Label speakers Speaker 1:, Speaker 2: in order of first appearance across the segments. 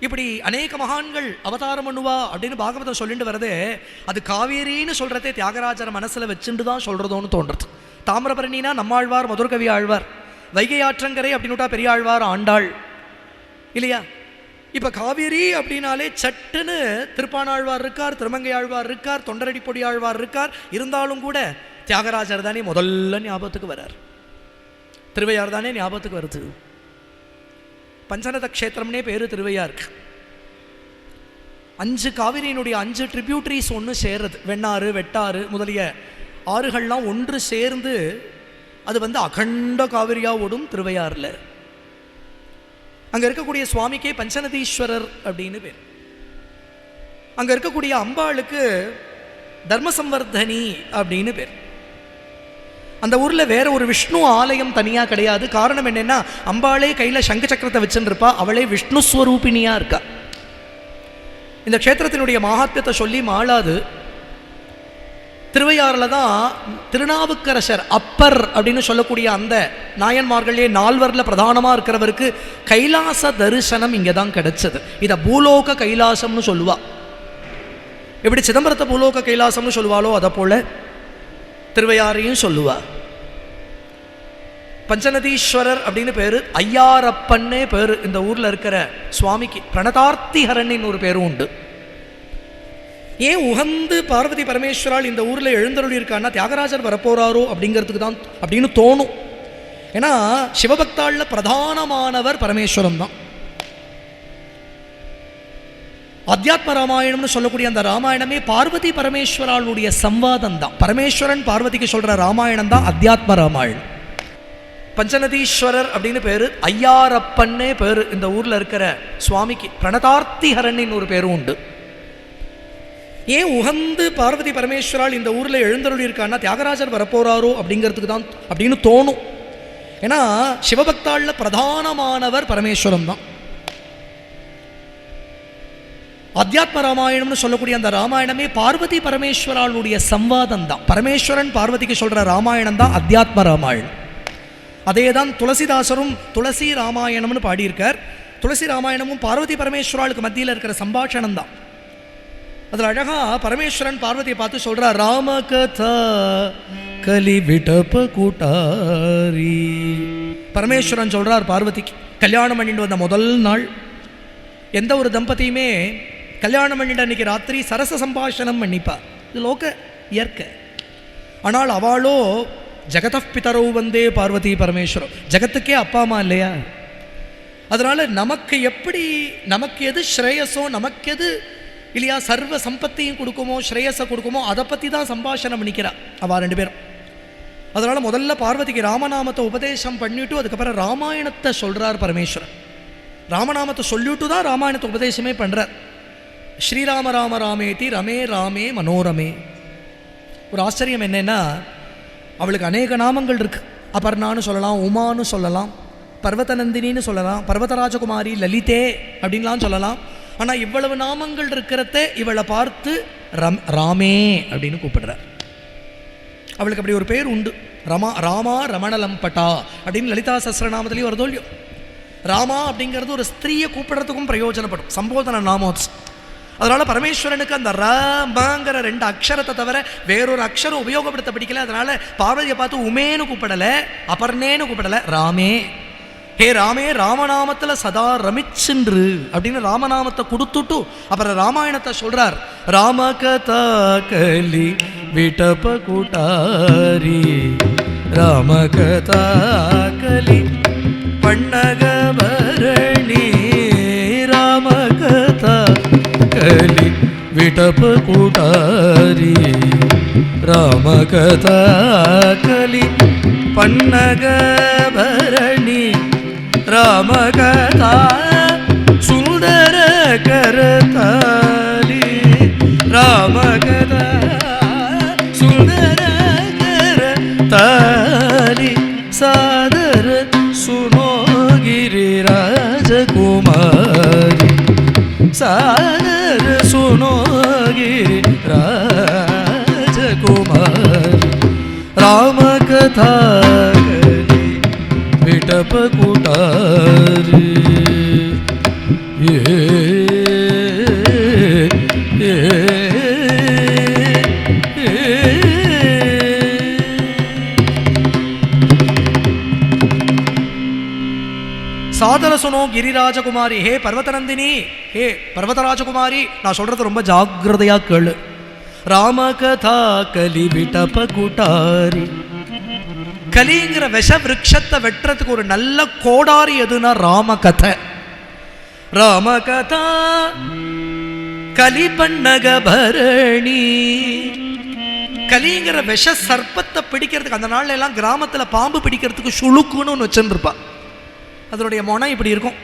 Speaker 1: இப்படி அநேக மகான்கள் அவதாரம் பண்ணுவா அப்படின்னு பாகவதம் சொல்லிட்டு வரதே அது காவேரின்னு சொல்கிறதே தியாகராஜர் மனசில் வச்சுட்டு தான் சொல்கிறதோன்னு தோன்றது. தாமிரபரணினா நம்மாழ்வார் மதுர்கவி ஆழ்வார். வைகை ஆற்றங்கரை அப்படின்னுட்டா பெரிய ஆழ்வார் ஆண்டாள். இல்லையா? இப்போ காவேரி அப்படின்னாலே சட்டுன்னு திருப்பானாழ்வார் இருக்கார் திருமங்கை ஆழ்வார் இருக்கார் தொண்டரடி பொடி ஆழ்வார் இருக்கார். இருந்தாலும் கூட தியாகராஜர் தானே முதல்ல ஞாபகத்துக்கு வரார் திருவையார் தானே ஞாபகத்துக்கு வருது. பஞ்சநத க்ஷேத்திரம்னே பேர் திருவையாருக்கு அஞ்சு காவிரியினுடைய அஞ்சு ட்ரிபியூட்ரிஸ் ஒன்று சேர்றது. வெண்ணாறு வெட்டாறு முதலிய ஆறுகள்லாம் ஒன்று சேர்ந்து அது வந்து அகண்ட காவிரியாக ஓடும் திருவையாறில். அங்கே இருக்கக்கூடிய சுவாமிக்கே பஞ்சநதீஸ்வரர் அப்படின்னு பேர். அங்கே இருக்கக்கூடிய அம்பாளுக்கு தர்மசம்வர்தனி அப்படின்னு பேர். அந்த ஊரில் வேற ஒரு விஷ்ணு ஆலயம் தனியாக கிடையாது. காரணம் என்னென்னா அம்பாளே கையில் சங்கு சக்கரத்தை வச்சுருப்பா அவளே விஷ்ணு ஸ்வரூபிணியா இருக்கா. இந்த க்ஷேத்திரத்தினுடைய மகாத்மியத்தை சொல்லி மாளாது. திருவையாறில் தான் திருநாவுக்கரசர் அப்பர் அப்படின்னு சொல்லக்கூடிய அந்த நாயன்மார்களே நால்வரில் பிரதானமாக இருக்கிறவருக்கு கைலாச தரிசனம் இங்கே தான் கிடைச்சது. இதை பூலோக கைலாசம்னு சொல்லுவா. எப்படி சிதம்பரத்தை பூலோக கைலாசம்னு சொல்லுவாளோ அதை போல திருவையாறையும் சொல்லுவார். பஞ்சநதீஸ்வரர் அப்படின்னு பேரு ஐயாரப்பன்னே பேரு இந்த ஊர்ல இருக்கிற சுவாமிக்கு பிரணதார்த்திஹரன் ஒரு பேரும் உண்டு. ஏன் உகந்து பார்வதி பரமேஸ்வரால் இந்த ஊர்ல எழுந்தருள் இருக்கான்னா தியாகராஜர் வரப்போறாரோ அப்படிங்கிறதுக்கு தான் அப்படின்னு தோணும். ஏன்னா சிவபக்தாள்ல பிரதானமானவர் பரமேஸ்வரம் தான். அத்தியாத்ம ராமாயணம்னு சொல்லக்கூடிய அந்த ராமாயணமே பார்வதி பரமேஸ்வராளுடைய சம்வாதம் தான் பரமேஸ்வரன் பார்வதிக்கு சொல்ற ராமாயணம் தான் அத்தியாத்ம ராமாயணம். பஞ்சநதீஸ்வரர் அப்படின்னு பேரு ஐயாரப்பன்னே பேரு. இந்த ஊர்ல இருக்கிற சுவாமிக்கு பிரணதார்த்திஹரன் ஒரு பேரும் உண்டு. ஏன் உகந்து பார்வதி பரமேஸ்வரால் இந்த ஊர்ல எழுந்தருள் இருக்கான்னா தியாகராஜர் வரப்போறாரோ அப்படிங்கிறதுக்கு தான் அப்படின்னு தோணும். ஏன்னா சிவபக்தாள்ல பிரதானமானவர் பரமேஸ்வரம் தான். அத்தியாத்ம ராமாயணம்னு சொல்லக்கூடிய அந்த ராமாயணமே பார்வதி பரமேஸ்வராளுடைய சம்வாதம் தான் பரமேஸ்வரன் பார்வதிக்கு சொல்கிற ராமாயணம் தான் அத்தியாத்ம ராமாயணம். அதே தான் துளசிதாசரும் துளசி ராமாயணம்னு பாடியிருக்கார். துளசி ராமாயணமும் பார்வதி பரமேஸ்வராளுக்கு மத்தியில் இருக்கிற சம்பாஷணம் தான் அதில் அழகாக பரமேஸ்வரன் பார்வதியை பார்த்து சொல்கிறார் ராம கதா கலி விடப்ப கூட்டாரி. பரமேஸ்வரன் சொல்கிறார் பார்வதிக்கு கல்யாணம் பண்ணிட்டு வந்த முதல் நாள். எந்த ஒரு தம்பதியுமே கல்யாணம் பண்ணிட்டு அன்னைக்கு ராத்திரி சரச சம்பாஷணம் பண்ணிப்பா. இது லோக இயற்கை. ஆனால் அவளோ ஜெகதப் பிதரவு வந்தே பார்வதி பரமேஸ்வரம் ஜெகத்துக்கே அப்பா அம்மா இல்லையா? அதனால் நமக்கு எப்படி நமக்கு எது ஸ்ரேயஸோ நமக்கு எது இல்லையா சர்வ சம்பத்தியும் கொடுக்குமோ ஸ்ரேயஸை கொடுக்குமோ அதை பற்றி தான் சம்பாஷணம் பண்ணிக்கிறா அவள் ரெண்டு பேரும். அதனால் முதல்ல பார்வதிக்கு ராமநாமத்தை உபதேசம் பண்ணிவிட்டு அதுக்கப்புறம் ராமாயணத்தை சொல்கிறார் பரமேஸ்வரன் ராமநாமத்தை சொல்லிவிட்டு தான் ராமாயணத்தை உபதேசமே பண்ணுறார் ஸ்ரீராம ராம ராமேதி ரமே ராமே மனோரமே. ஒரு ஆச்சரியம் என்னென்னா அவளுக்கு அநேக நாமங்கள் இருக்குது அபர்ணான்னு சொல்லலாம் உமான்னு சொல்லலாம் பர்வதநந்தினின்னு சொல்லலாம் பர்வதராஜகுமாரி லலிதே அப்படின்லாம் சொல்லலாம். ஆனால் இவ்வளவு நாமங்கள் இருக்கிறத இவளை பார்த்து ரம் ராமே அப்படின்னு கூப்பிடுறார். அவளுக்கு அப்படி ஒரு பேர் உண்டு. ரமா ராமா ரமணலம்பட்டா அப்படின்னு லலிதா சஸ்ரநாமத்திலையும் வருதோ இல்லையோ ராமா அப்படிங்கிறது ஒரு ஸ்திரீயை கூப்பிடுறதுக்கும் பிரயோஜனப்படும். சம்போதன நாமோத்ஸ் அதனால் பரமேஸ்வரனுக்கு அந்த ராமாங்கிற ரெண்டு அக்ஷரத்தை தவிர வேறொரு அக்ஷரம் உபயோகப்படுத்த பிடிக்கல. அதனால் பார்வதியை பார்த்து உமேன்னு கூப்பிடலை அபர்ணேன்னு கூப்பிடலை ராமே. ஹே ராமே ராமநாமத்தில் சதா ரமிச்சென்று அப்படின்னு ராமநாமத்தை கொடுத்துட்டு அப்புறம் ராமாயணத்தை சொல்கிறார் ராம கதா கலி விட்டப்ப கூட்டாரி ராம கதா கலி பன்னகபரணி ராம கதா கலி விட்டப கூட்டாரி ராம கதா கலி பன்னகபரணி ராம கதா சுந்தர கரதாரி ராம கதா சுந்தர கரதாரி சாதர சுனோகிரி ராஜகுமாரி சாதர சுனோகிரி ராஜகுமாரி ராம கதா சுனோ கிரிராஜகுமாரி. ஹே பர்வதநந்தினி ஹே பர்வதராஜகுமாரி நான் சொல்றது ரொம்ப ஜாக்கிரதையா கேளு. ராமகதா கலி விட்டப கூட்டாரி கலிங்கிற விஷ விரக்ஷத்தை வெட்டுறதுக்கு ஒரு நல்ல கோடாரி எதுனா ராமகதை. ராமகதா கலி பண்ணக பரணி. கலிங்கிற விஷ சர்ப்பத்தை பிடிக்கிறதுக்கு அந்த நாள்ல எல்லாம் கிராமத்துல பாம்பு பிடிக்கிறதுக்கு சுழுக்குன்னு ஒன்று வச்சுருப்பா அதனுடைய முனை இப்படி இருக்கும்.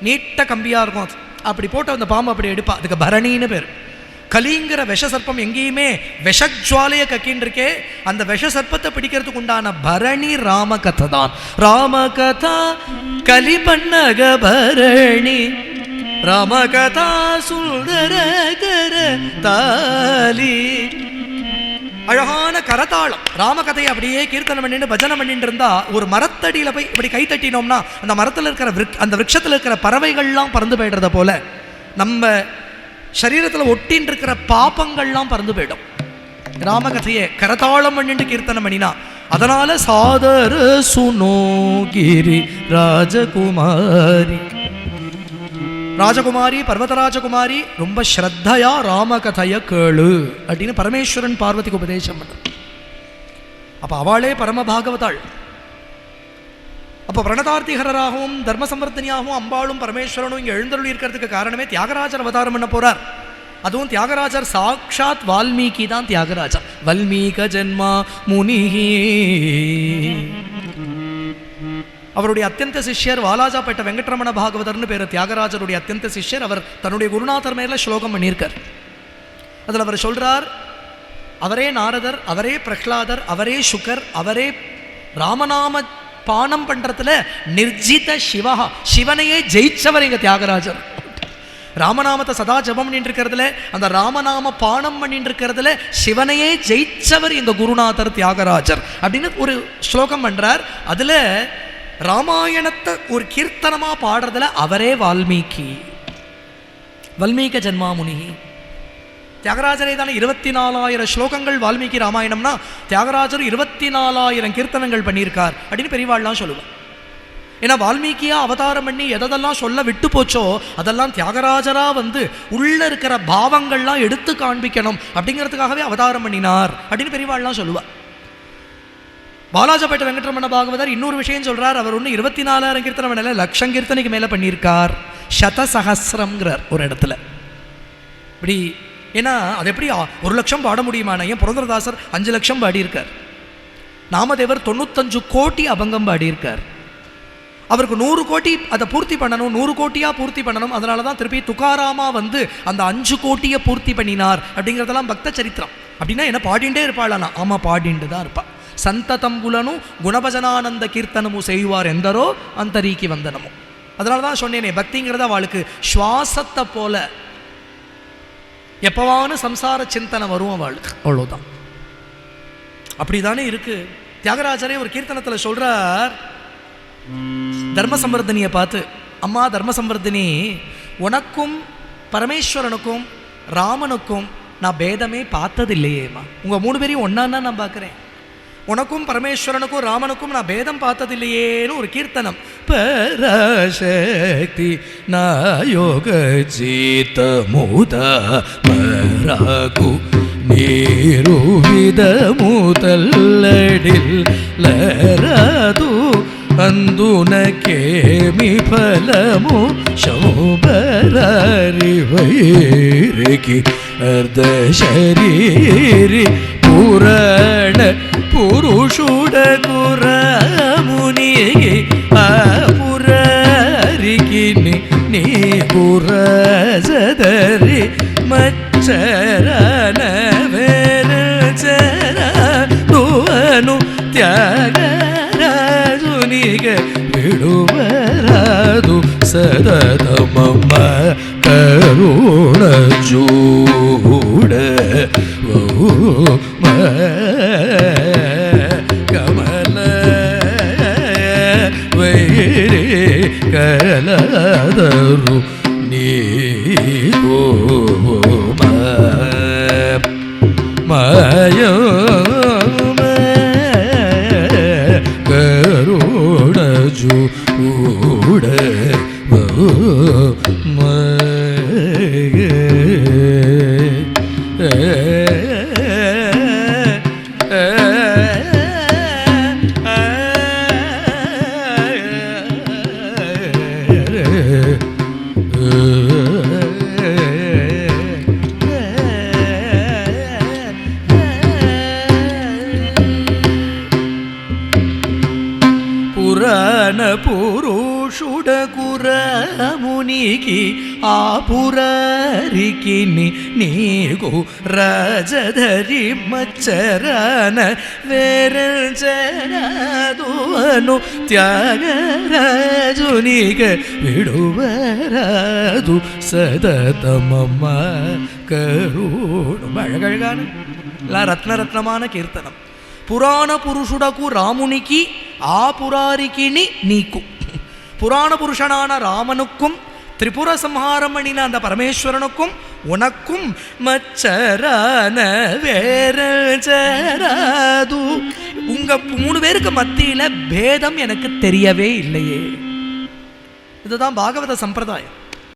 Speaker 1: நீட்ட கம்பியாக இருக்கும் அது. அப்படி போட்டு அந்த பாம்பு அப்படி எடுப்பா. அதுக்கு பரணின்னு பேர். கலிங்கிற விஷ சர்ப்பம் எங்கேயுமே விஷஜுவாலையை கக்கின்னு இருக்கே அந்த விஷ சர்ப்பத்தை பிடிக்கிறதுக்கு உண்டான பரணி ராமகதை தான். ராமகதா கலி பண்ணக பரணி. ராமகதா சுந்தர தாலி. அழகான கரதாளம் ராமகதையை அப்படியே கீர்த்தனம் பண்ணிட்டு பஜனை பண்ணிட்டு இருந்தா ஒரு மரத்தடியில போய் இப்படி கை தட்டினோம்னா அந்த மரத்தில் இருக்கிற அந்த விருட்சத்துல இருக்கிற பறவைகள்லாம் பறந்து போயிடுறத போல நம்ம சரீரத்தில் ஒட்டின் இருக்கிற பாப்பங்கள்லாம் பறந்து போயிடும். ராமகதையை கரதாளம் பண்ணிட்டு கீர்த்தனம் பண்ணினா அதனால சாதர சுனோகிரி ராஜகுமாரி. ராஜகுமாரி பர்வதராஜகுமாரி ரொம்ப ஸ்ரத்தையா ராமகதைய கேளு அப்படின்னு பரமேஸ்வரன் பார்வதிக்கு உபதேசம் பண்ண. அப்ப அவளே பரம பாகவதாள் அப்போ பிரணதார்த்திகரராகவும் தர்ம சம்பர்த்தனியாகவும் அம்பாளும் பரமேஸ்வரனும் இங்கே எழுந்தருளி இருக்கிறதுக்கு காரணமே தியாகராஜர் அவதாரம் பண்ண போறார். அதுவும் தியாகராஜர் சாக்ஷாத் வால்மீகி தான் தியாகராஜா வல்மீக ஜென்மா முனிகி அவருடைய அத்தியந்த சிஷ்யர் வாலாஜாப்பேட்ட வெங்கட்ரமண பாகவதர்னு பேர் தியாகராஜருடைய அத்தியந்த சிஷ்யர் அவர் தன்னுடைய குருநாதர் மேல ஸ்லோகம் பண்ணியிருக்கார். அதில் அவர் சொல்றார் அவரே நாரதர் அவரே பிரஹ்லாதர் அவரே சுகர் அவரே ராமநாம பானம் பண்றதுல நிர்ஜித சிவா சிவனையே ஜெயிச்சவர் எங்க தியாகராஜர். ராமநாமத்தை சதா ஜபம் பண்ணிட்டு இருக்கிறதுல அந்த ராமநாம பானம் பண்ணிட்டு இருக்கிறதுல சிவனையே ஜெயிச்சவர் எங்கள் குருநாதர் தியாகராஜர் அப்படின்னு ஒரு ஸ்லோகம் பண்றார். அதுல ராமாயணத்தை ஒரு கீர்த்தனமாக பாடுறதுல அவரே வால்மீகி. வல்மீக ஜென்மாமுனி. தியாகராஜரே தானே இருபத்தி நாலாயிரம் ஸ்லோகங்கள் வால்மீகி ராமாயணம்னா தியாகராஜர் இருபத்தி நாலாயிரம் கீர்த்தனங்கள் பண்ணியிருக்கார் அப்படின்னு பெரியவாள்லாம் சொல்லுவார். ஏன்னா வால்மீகியா அவதாரம் பண்ணி எதெல்லாம் சொல்ல விட்டு போச்சோ அதெல்லாம் தியாகராஜரா வந்து உள்ள இருக்கிற பாவங்கள்லாம் எடுத்து காண்பிக்கணும் அப்படிங்கிறதுக்காகவே அவதாரம் பண்ணினார் அப்படின்னு பெரியவாள்லாம் சொல்லுவா பாலாஜாப்பேட்டை வெங்கட்ரமண பாகவதர் இன்னொரு விஷயம் சொல்கிறார் அவர் ஒன்று இருபத்தி நாலாயிரம் கீர்த்தனை பண்ணல லட்சம் கீர்த்தனைக்கு மேலே பண்ணியிருக்கார். சதசகசிரங்கிறார் ஒரு இடத்துல. இப்படி ஏன்னா அது எப்படி ஒரு லட்சம் பாட முடியுமானா ஏன் புரந்தரதாசர் அஞ்சு லட்சம் பாடியிருக்கார். நாமதேவர் தொண்ணூத்தஞ்சு கோடி அபங்கம் பாடியிருக்கார். அவருக்கு நூறு கோடி அதை பூர்த்தி பண்ணணும் நூறு கோட்டியாக பூர்த்தி பண்ணணும். அதனால தான் திருப்பி துகாராமா வந்து அந்த அஞ்சு கோட்டியை பூர்த்தி பண்ணினார். அப்படிங்கிறதெல்லாம் பக்த சரித்திரம். அப்படின்னா என்ன பாடிண்டே இருப்பாளானா? ஆமாம் பாடிண்டு தான் இருப்பாள் சந்ததம்புலனும் குணபஜனானந்த கீர்த்தனமும் செய்வார் எந்தரோ அந்தரீக்கி வந்தனமும் அதனால தான் சொன்னேனே பக்திங்கிறத அவளுக்கு சுவாசத்தை போல. எப்பவான சம்சார சிந்தனை வரும் அவளுக்கு. அவ்வளோதான் அப்படிதானே இருக்கு. தியாகராஜரே ஒரு கீர்த்தனத்தில் சொல்றார் தர்ம சம்பர்தனியை பார்த்து அம்மா தர்ம சம்பர்தினி உனக்கும் பரமேஸ்வரனுக்கும் ராமனுக்கும் நான் பேதமே பார்த்ததில்லையேம்மா. உங்கள் மூணு பேரையும் ஒன்றான்னா நான் பார்க்குறேன். உனக்கும் பரமேஸ்வரனுக்கும் ராமனுக்கும் நான் பேதம் பார்த்ததில்லையேன்னு ஒரு கீர்த்தனம். பராசக்தி நாயோக சீத மூத மராகு நீருவித மூதல்லடில் லராது అందునకేమి ఫలము శోభరారి వైరికి అర్ధ శరీరి పురా పురుషుడ కురముని ఆ పురారికి నీ పురజదరి మచ్చరన వేరచర నువను ತ್ಯಾಗರಾಜುನಿಗ ಬಿಡುವರಾದು ಸದತಮಮ್ಮ ಕರುಣ ಜೂಡ ಕಮಲ മയം పురారికి నీకు రాజధరి మచ్చరాన వేరంచరాదువను త్యాగరాజునిగ విడువరాదు సదతమమ్మ కరుడు బడగడగాను ఇలా రత్నరత్నమాన కీర్తనం. పురాణ పురుషుడకు రామునికి ఆ పురారికిని నీకు. పురాణ పురుషనాన రామనుక్కు திரிபுர சம்ஹாரம் பண்ணின அந்த பரமேஸ்வரனுக்கும் உனக்கும் மச்சரான வேரச்சராது உங்க மூணு பேருக்கு மத்தியில் பேதம் எனக்கு தெரியவே இல்லையே இதுதான் பாகவத சம்பிரதாயம்